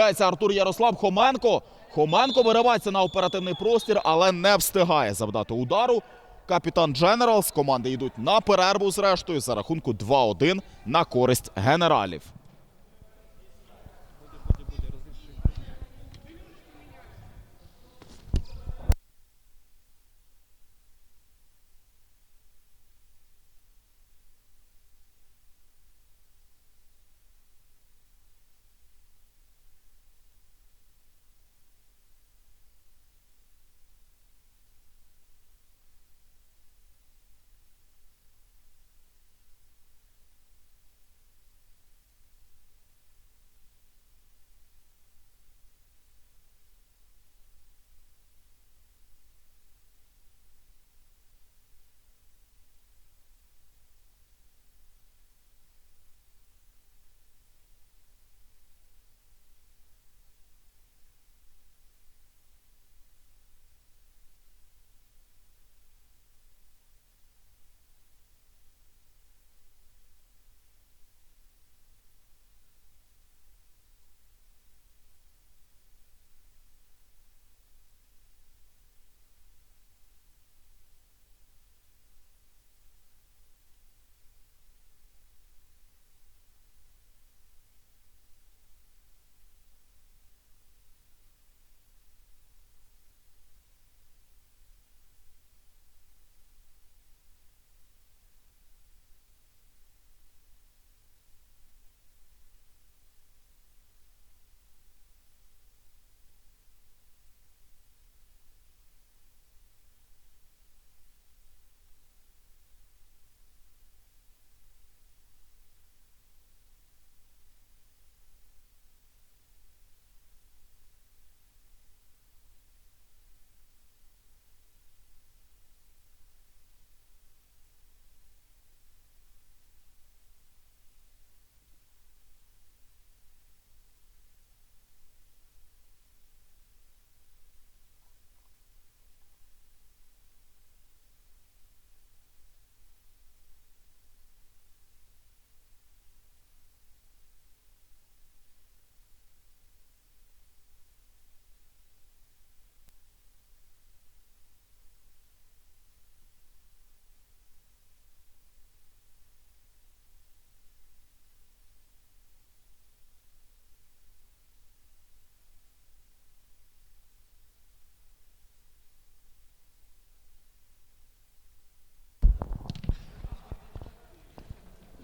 Артур Ярослав Хоменко. Хоменко виривається на оперативний простір, але не встигає завдати удару. Капітан Дженерал з команди йдуть на перерву зрештою за рахунку 2-1 на користь генералів.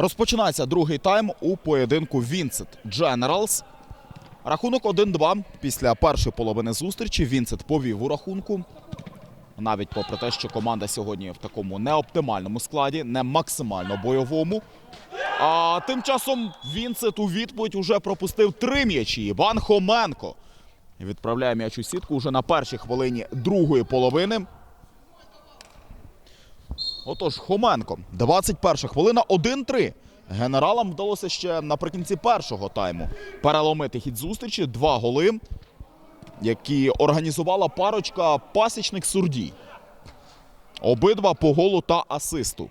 Розпочинається другий тайм у поєдинку Вінцет Дженералс. Рахунок 1-2. Після першої половини зустрічі Вінцет повів у рахунку. Навіть попри те, що команда сьогодні в такому неоптимальному складі, не максимально бойовому. А тим часом Вінцет у відповідь уже пропустив три м'ячі. Іван Хоменко відправляє м'яч у сітку уже на першій хвилині другої половини. Отож, Хоменко, 21 хвилина, 1-3. Генералам вдалося ще наприкінці першого тайму переломити хід зустрічі. Два голи, які організувала парочка пасічник Сурдій. Обидва по голу та асисту.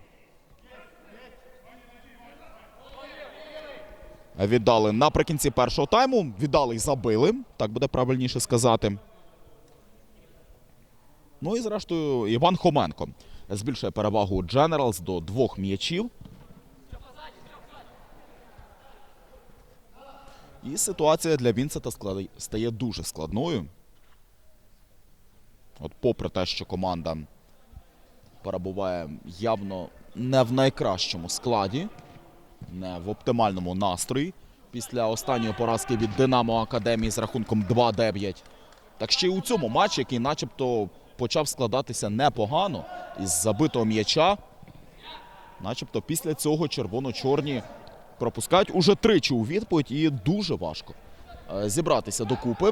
Віддали наприкінці першого тайму. Віддали і забили, так буде правильніше сказати. Ну і зрештою Іван Хоменко збільшує перевагу Дженералс до двох м'ячів. І ситуація для Вінсета стає дуже складною. От попри те, що команда перебуває явно не в найкращому складі, не в оптимальному настрої після останньої поразки від Динамо Академії з рахунком 2-9. Так ще й у цьому матчі, який начебто почав складатися непогано із забитого м'яча. Начебто після цього червоно-чорні пропускають уже тричі у відповідь і дуже важко е, зібратися докупи.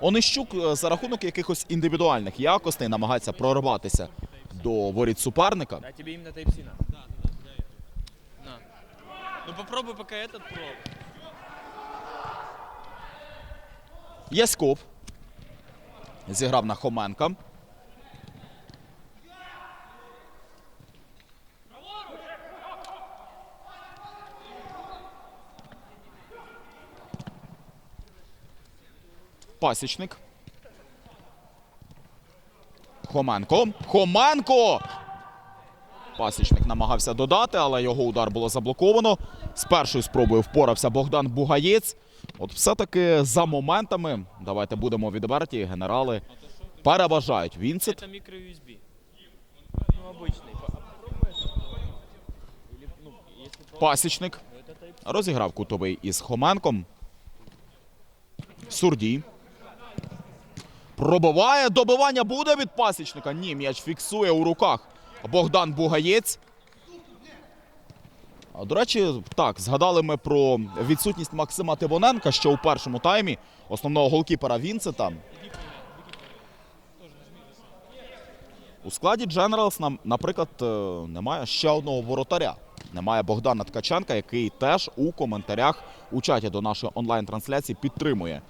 Онищук е, за рахунок якихось індивідуальних якостей намагається прорватися до воріт суперника. Да, тебе именно Type-C. Да, да, да, На. Ну попробуй пока этот пробуй. Яськов зіграв на Хоменка. Пасічник. Хоменко. Хоменко! Пасічник намагався додати, але його удар було заблоковано. З першою спробою впорався Богдан Бугаєць. От все-таки за моментами, давайте будемо відверті, генерали переважають. Вінцет Это микро-USB. Ну, обычный. По- а попробуешь? Или, ну, если пробовать, Пасічник то это Type-C. розіграв кутовий із Хоменком. Сурдій. Пробиває. Добивання буде від пасічника. Ні, м'яч фіксує у руках Богдан Бугаєць. До речі, так, згадали ми про відсутність Максима Тибоненка, що у першому таймі основного голкіпера Вінцета. У складі Generals, нам, наприклад, е, немає ще одного воротаря. Немає Богдана Ткаченка, який теж у коментарях у чаті до нашої онлайн-трансляції підтримує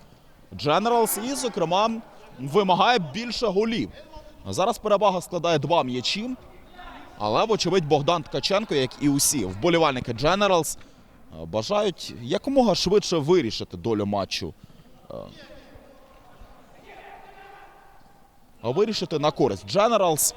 Generals і, зокрема, вимагає більше голів. Зараз перевага складає два м'ячі. Але, вочевидь, Богдан Ткаченко, як і усі вболівальники е, бажають якомога швидше вирішити долю матчу. Е, вирішити на користь Generals.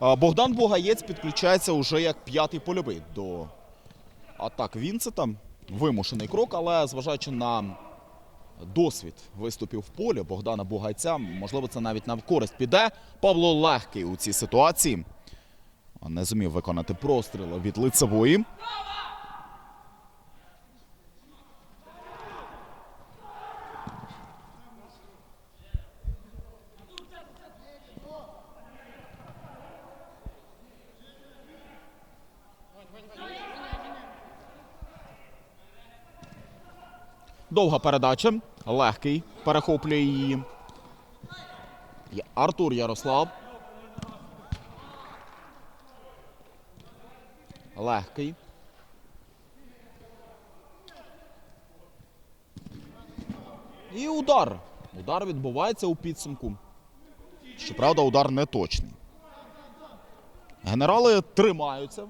Богдан Бугаєць підключається уже як п'ятий польовий до атак Вінцета. Вимушений крок, але зважаючи на досвід виступів в полі Богдана Бугайця, можливо, це навіть на користь піде. Павло легкий у цій ситуації. Не зумів виконати простріл від лицевої. Довга передача. Легкий перехоплює її. Артур Ярослав. Легкий. І удар. Удар відбувається у підсумку. Щоправда, удар не точний. Генерали тримаються.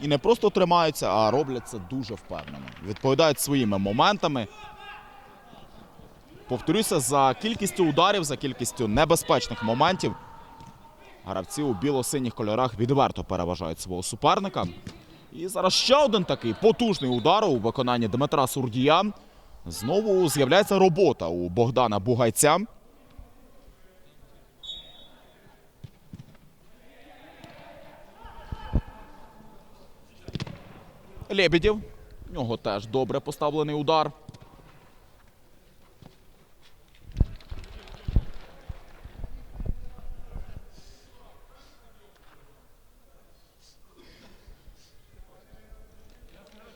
І не просто тримаються, а роблять це дуже впевнено. Відповідають своїми моментами. Повторюся, за кількістю ударів, за кількістю небезпечних моментів. Гравці у біло-синіх кольорах відверто переважають свого суперника. І зараз ще один такий потужний удар у виконанні Дмитра Сурдія. Знову з'являється робота у Богдана Бугайця. Лебедєв. У нього теж добре поставлений удар.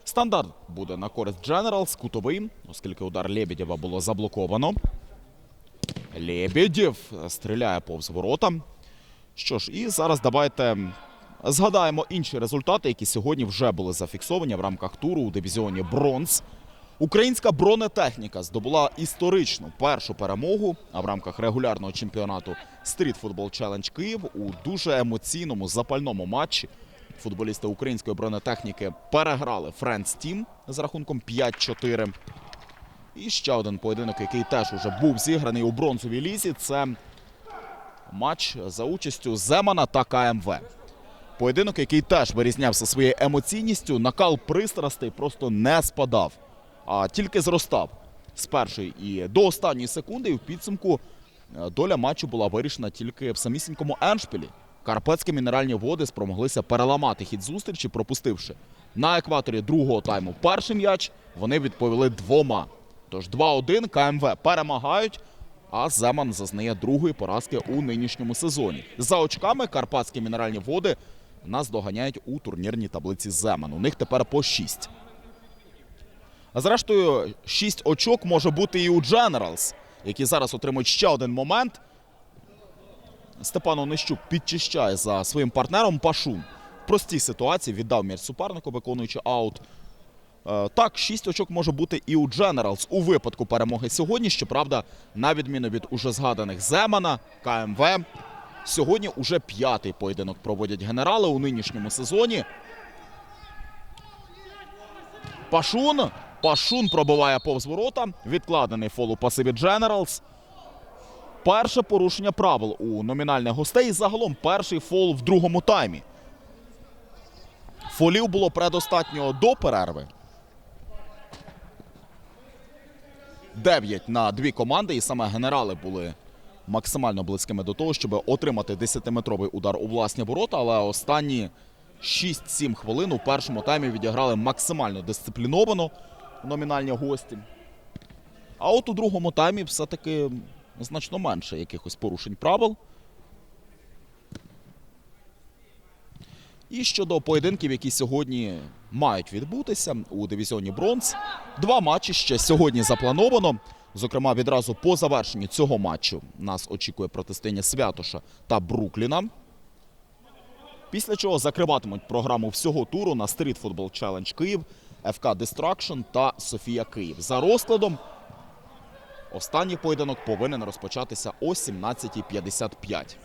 Стандарт буде на користь Generals, кутовий, оскільки удар Лебедєва було заблоковано. Лебедєв стріляє повз ворота. Що ж, і зараз давайте згадаємо інші результати, які сьогодні вже були зафіксовані в рамках туру у дивізіоні Бронз. Українська бронетехніка здобула історичну першу перемогу а в рамках регулярного чемпіонату Street Football Challenge Київ у дуже емоційному запальному матчі. Футболісти української бронетехніки переграли Friends Team з рахунком 5-4. І ще один поєдинок, який теж уже був зіграний у бронзовій лізі. Це матч за участю Земана та КМВ. Поєдинок, який теж вирізнявся своєю емоційністю, накал пристрастей просто не спадав, а тільки зростав з першої і до останньої секунди. І в підсумку е, доля матчу була вирішена тільки в самісінькому Еншпілі. Карпатські мінеральні води спромоглися переламати хід зустрічі, пропустивши на екваторі другого тайму перший м'яч. Вони відповіли двома. Тож 2-1 КМВ перемагають. А Земан зазнає другої поразки у нинішньому сезоні. За очками карпатські мінеральні води нас доганяють у турнірній таблиці Земан. У них тепер по 6. А зрештою, 6 очок може бути і у Generals, які зараз отримують ще один момент. Степан Онищук підчищає за своїм партнером Пашун. В простій ситуації віддав м'яч супернику, виконуючи аут. Е, Так, 6 очок може бути і у Generals у випадку перемоги сьогодні. Щоправда, на відміну від уже згаданих Земана, КМВ, сьогодні уже п'ятий поєдинок проводять генерали у нинішньому сезоні. Пашун. Пашун пробиває повз ворота. Відкладений фол у пасиві Generals. Перше порушення правил у номінальних гостей. Загалом перший фол в другому таймі. Фолів було предостатньо до перерви. 9 на дві команди, і саме генерали були максимально близькими до того, щоб отримати 10-метровий удар у власні ворота. Але останні 6-7 хвилин у першому таймі відіграли максимально дисципліновано номінальні гості. А от у другому таймі все-таки значно менше якихось порушень правил. І щодо поєдинків, які сьогодні мають відбутися у дивізіоні Бронз. Два матчі ще сьогодні заплановано. Зокрема, відразу по завершенні цього матчу нас очікує протистояння Святоша та Брукліна. Після чого закриватимуть програму всього туру на Street Football Challenge Київ, ФК Destruction та Софія Київ. За розкладом останній поєдинок повинен розпочатися о 17.55.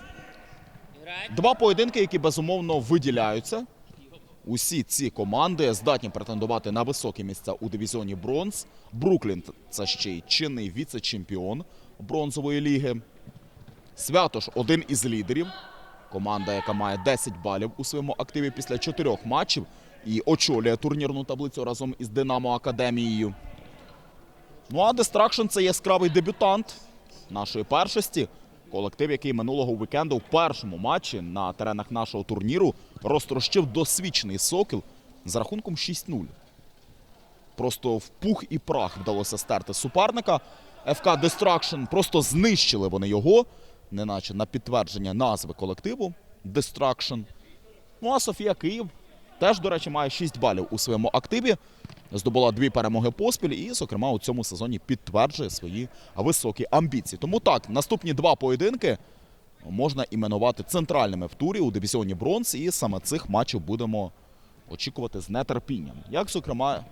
Два поєдинки, які безумовно виділяються. Усі ці команди здатні претендувати на високі місця у дивізіоні Бронз. Бруклін це ще й чинний віце-чемпіон бронзової ліги. Святош один із лідерів. Команда, яка має 10 балів у своєму активі після чотирьох матчів і очолює турнірну таблицю разом із Динамо Академією. Ну а Дестракшн це яскравий дебютант нашої першості. Колектив, який минулого вікенду в першому матчі на теренах нашого турніру розтрощив досвідчений сокіл з рахунком 6-0. Просто в пух і прах вдалося стерти суперника. ФК Destruction просто знищили вони його, неначе на підтвердження назви колективу Destruction. Ну а Софія Київ теж, до речі, має 6 балів у своєму активі. Здобула дві перемоги поспіль і, зокрема, у цьому сезоні підтверджує свої високі амбіції. Тому так, наступні два поєдинки можна іменувати центральними в турі у дивізіоні бронз, і саме цих матчів будемо очікувати з нетерпінням. Як, зокрема,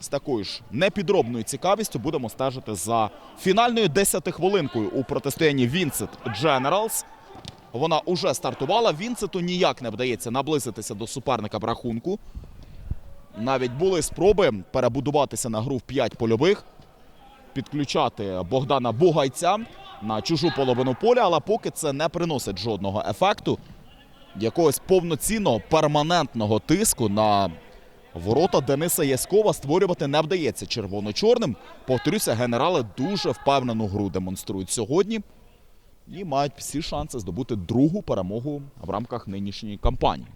з такою ж непідробною цікавістю будемо стежити за фінальною 10-хвилинкою у протистоянні Вінсет Generals. Вона уже стартувала. Вінцету ніяк не вдається наблизитися до суперника в рахунку. Навіть були спроби перебудуватися на гру в 5 польових, підключати Богдана Бугайця на чужу половину поля, але поки це не приносить жодного ефекту, якогось повноцінного перманентного тиску на ворота Дениса Яськова створювати не вдається червоно-чорним. Повторюся, генерали дуже впевнену гру демонструють сьогодні і мають всі шанси здобути другу перемогу в рамках нинішньої кампанії.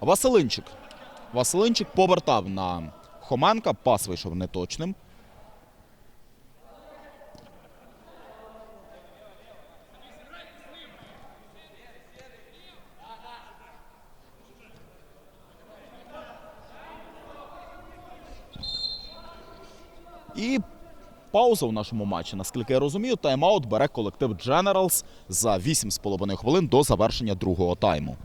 Василинчик. Василинчик повертав на Хоменка. Пас вийшов неточним. І пауза у нашому матчі. Наскільки я розумію, тайм-аут бере колектив Generals за 8,5 хвилин до завершення другого тайму.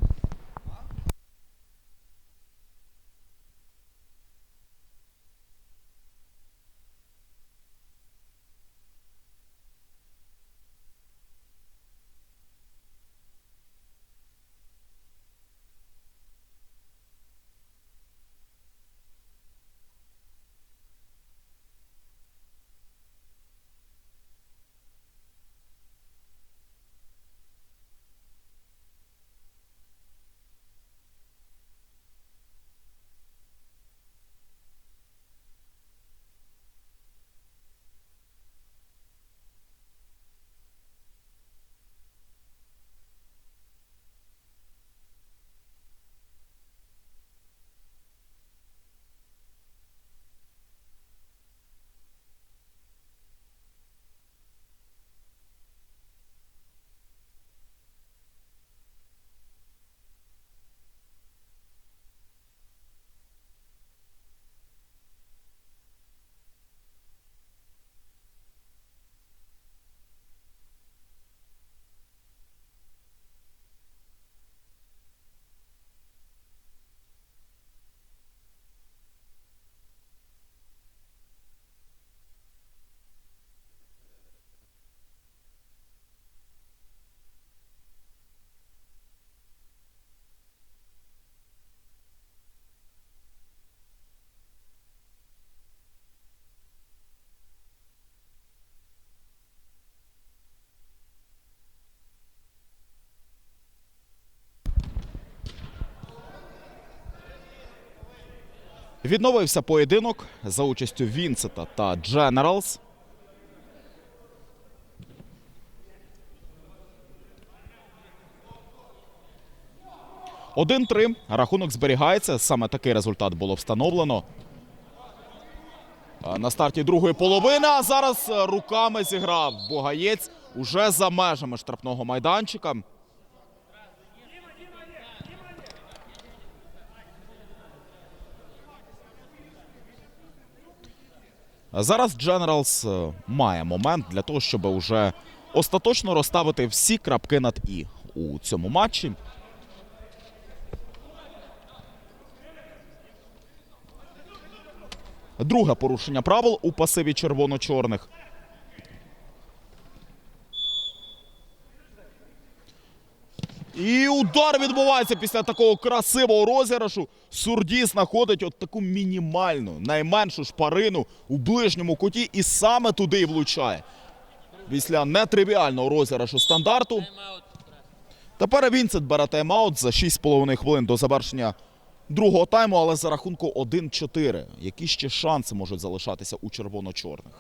Відновився поєдинок за участю Вінсета та Дженералс. Один-три. Рахунок зберігається. Саме такий результат було встановлено. На старті другої половини. А зараз руками зіграв Богаєць уже за межами штрафного майданчика. Зараз Дженералс має момент для того, щоб уже остаточно розставити всі крапки над і у цьому матчі. Друге порушення правил у пасиві червоно-чорних. І удар відбувається після такого красивого розіграшу. Сурді знаходить от таку мінімальну, найменшу шпарину у ближньому куті і саме туди і влучає. Після нетривіального розіграшу стандарту. Тепер Вінцет бере тайм-аут за 6,5 хвилин до завершення другого тайму, але за рахунку 1-4. Які ще шанси можуть залишатися у червоно-чорних?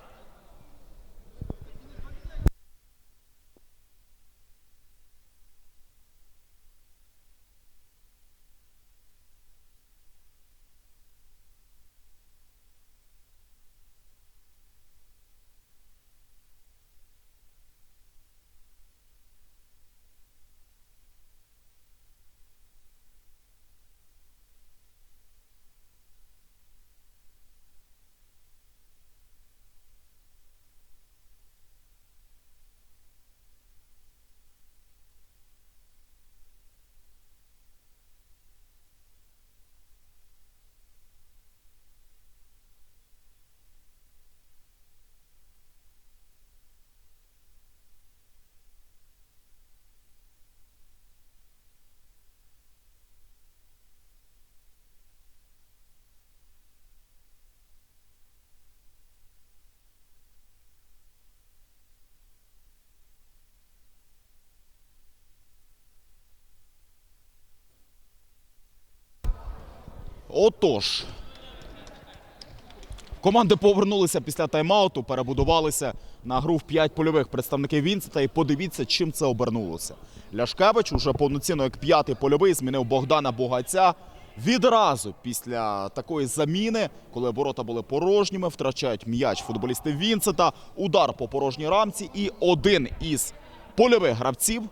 Отож. Команди повернулися після тайм-ауту, перебудувалися на гру в 5 польових представників Вінцета. І подивіться, чим це обернулося. Ляшкевич уже повноцінно як п'ятий польовий змінив Богдана Богаця. Відразу після такої заміни, коли ворота були порожніми, втрачають м'яч футболісти Вінцета. Удар по порожній рамці. І один із польових гравців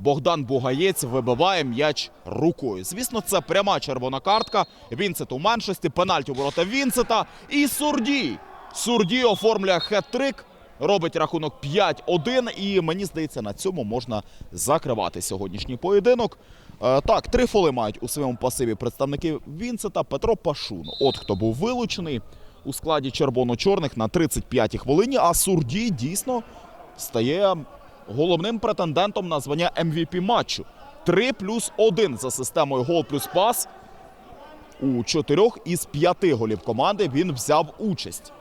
Богдан Бугаєць вибиває м'яч рукою. Звісно, це пряма червона картка. Вінцет у меншості, пенальті у ворота Вінцета. І Сурдій. Сурдій оформлює хет-трик, робить рахунок 5-1. І мені здається, на цьому можна закривати сьогоднішній поєдинок. Е, так, три фоли мають у своєму пасиві представники Вінцета. Петро Пашун. От хто був вилучений у складі червоно-чорних на 35-й хвилині. А Сурдій дійсно стає головним претендентом на звання MVP матчу. 3 плюс 1 за системою гол плюс пас. У чотирьох із п'яти голів команди він взяв участь.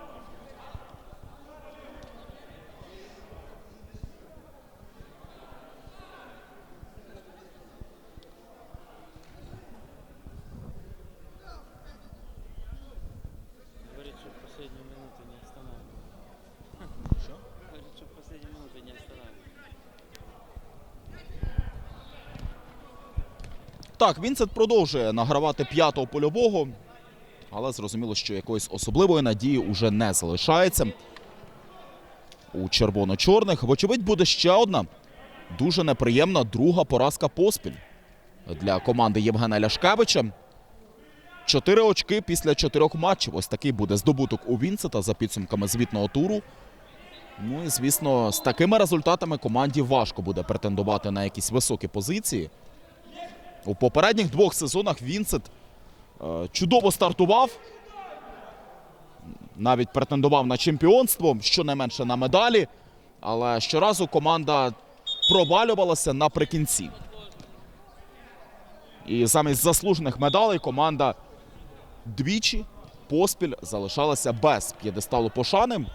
Так, Вінсент продовжує награвати п'ятого польового, але зрозуміло, що якоїсь особливої надії уже не залишається. У червоно-чорних, вочевидь, буде ще одна дуже неприємна друга поразка поспіль для команди Євгена Ляшкевича. Чотири очки після чотирьох матчів. Ось такий буде здобуток у Вінсета за підсумками звітного туру. Ну і звісно, з такими результатами команді важко буде претендувати на якісь високі позиції. У попередніх двох сезонах Вінсет е, чудово стартував. Навіть претендував на чемпіонство, щонайменше на медалі. Але щоразу команда провалювалася наприкінці. І замість заслужених медалей команда двічі поспіль залишалася без п'єдесталу пошани.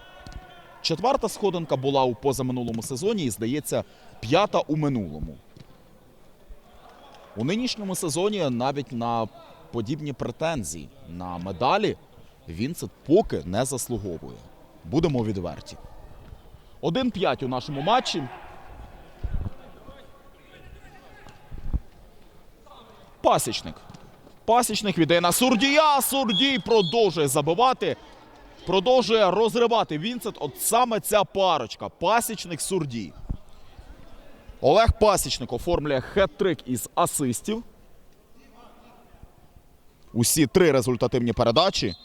Четверта сходинка була у позаминулому сезоні і, здається, п'ята у минулому. У нинішньому сезоні навіть на подібні претензії на медалі Вінцет поки не заслуговує. Будемо відверті. 1-5 у нашому матчі. Пасічник. Пасічник віддає на Сурдія. Сурдій продовжує забивати. Продовжує розривати Вінцет. От саме ця парочка. Пасічник Сурдій. Олег Пасічник оформлює хет-трик із асистів. Усі три результативні передачі.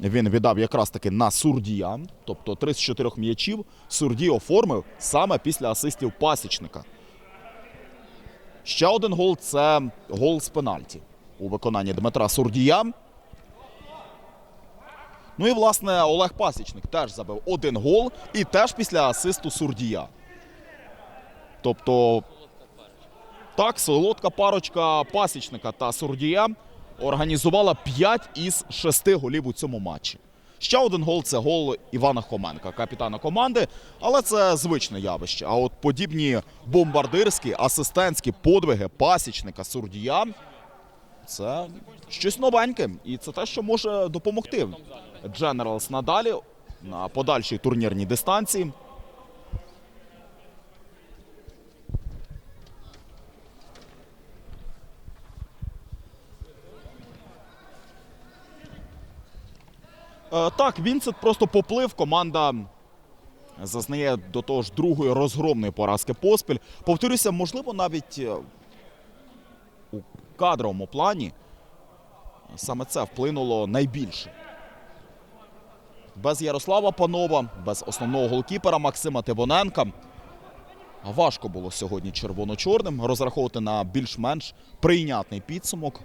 Він віддав якраз таки на Сурдія. Тобто 3 з 4 м'ячів Сурдій оформив саме після асистів пасічника. Ще один гол це гол з пенальті у виконанні Дмитра Сурдія. Ну і власне Олег Пасічник теж забив один гол і теж після асисту Сурдія. Тобто, так, солодка парочка пасічника та Сурдія організувала 5 із 6 голів у цьому матчі. Ще один гол це гол Івана Хоменка, капітана команди, але це звичне явище. А от подібні бомбардирські, асистентські подвиги пасічника Сурдія це щось новеньке. І це те, що може допомогти Дженералс надалі на подальшій турнірній дистанції. Так, Вінцет просто поплив. Команда зазнає до того ж другої розгромної поразки поспіль. Повторюся, можливо, навіть е, у кадровому плані саме це вплинуло найбільше. Без Ярослава Панова, без основного голкіпера Максима Тивоненка. Важко було сьогодні червоно-чорним розраховувати на більш-менш прийнятний підсумок.